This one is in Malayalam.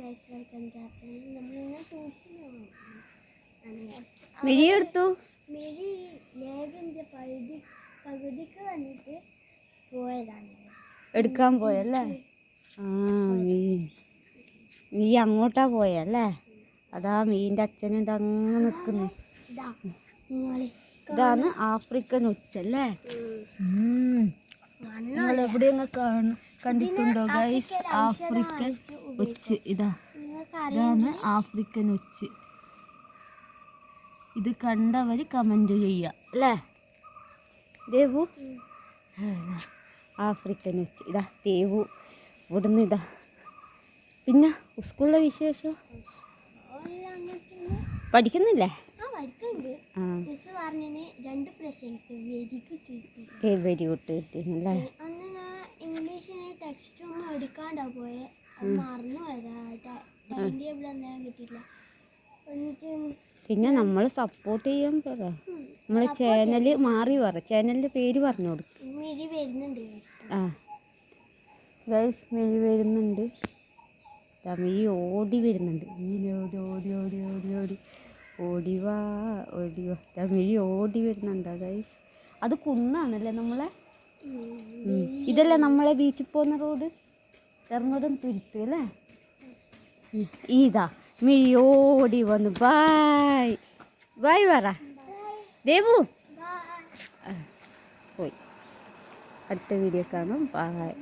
ഗൈസ് വെൽക്കം ചാച്ചൻ നമ്മളിങ്ങനെ ട്യൂഷൻ മിഴി എടുത്തു മെരി ലേഖന്റെ പകുതി പകുതിക്ക് വന്നിട്ട് പോയതാണ്. എടുക്കാൻ പോയല്ലേ? ആ മീൻ മീ അങ്ങോട്ടാ പോയല്ലേ? അതാ മീന്റെ അച്ഛനുണ്ട് അങ്ങ് നിൽക്കുന്നു. ഇതാണ് ആഫ്രിക്കൻ ഉച്ചല്ലേ? നിങ്ങൾ എവിടെയെങ്കിലും കാണ കണ്ടിട്ടുണ്ടോ ഗൈസ് ആഫ്രിക്കൻ ഉച്ച് ഇതാ. ഇതാണ് ആഫ്രിക്കൻ ഒച്ച്. ഇത് കണ്ടവർ കമന്റ് ചെയ്യുക അല്ലേ? ദേവു? ആഫ്രിക്കൻ ഒച്ച്. ഇതാ ദേവു. ഇവിടുന്ന് ഇതാ. പിന്നെ സ്കൂളിലെ വിശേഷം? പഠിക്കുന്നില്ലേ? വെരി ഗുഡ് കിട്ടിയിരുന്നല്ലേ ഇംഗ്ലീഷിന് ടെക്സ്റ്റ് ഒന്നും എടുക്കാണ്ടാ പോയെ. പിന്നെ നമ്മൾ സപ്പോർട്ട് ചെയ്യാൻ പറ. നമ്മളെ ചാനൽ മാറി പറ. ചാനലിന്റെ പേര് പറഞ്ഞു കൊടുക്കും. ആ. ഗൈസ് മെയ് വരുന്നുണ്ട്. മെയ് ഓടി വരുന്നുണ്ട്. ഇങ്ങനെ ഓടി ഓടി ഓടി ഓടി ഓടി. ഓടിവാ ഓടിവാ മെയ് ഓടി വരുന്നുണ്ടോ ഗൈസ് അത് കുന്നാണല്ലേ നമ്മളെ. ഇതല്ലേ നമ്മളെ ബീച്ചിൽ പോകുന്ന റോഡ് ധർമ്മടം തുരുത്ത് അല്ലേ. ഇതാ മിഴിയോടി വന്നു. ബായ്. ബായ് പറ. ദേവു. പോയി. അടുത്ത വീഡിയോ കാണാം. ബായ്.